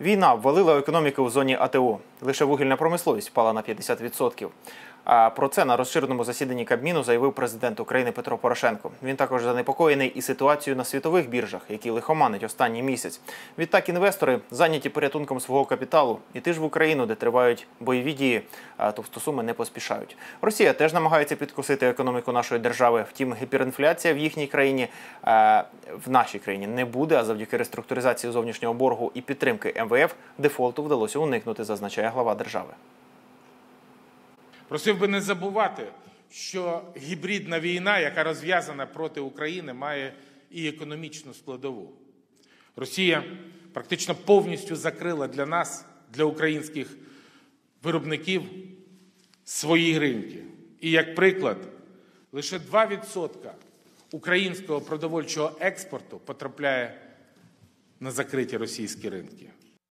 Війна ввалила економіку в зоні АТО. Лише вугільна промисловість впала на 50%. Про це на розширеному засіданні Кабміну заявив президент України Петро Порошенко. Він також занепокоєний і ситуацією на світових біржах, які лихоманить останній місяць. Відтак інвестори зайняті порятунком свого капіталу. І ти ж в Україну, де тривають бойові дії, а товстосуми не поспішають. Росія теж намагається підкусити економіку нашої держави. Втім, гіперінфляція в їхній країні в нашій країні не буде. А завдяки реструктуризації зовнішнього боргу і підтримки МВФ дефолту вдалося уникнути, зазначає глава держави. Просив би не забувати, що гібридна війна, яка розв'язана проти України, має і економічну складову. Росія практично повністю закрила для нас, для українських виробників, свої ринки. І як приклад, лише 2% українського продовольчого експорту потрапляє на закриті російські ринки.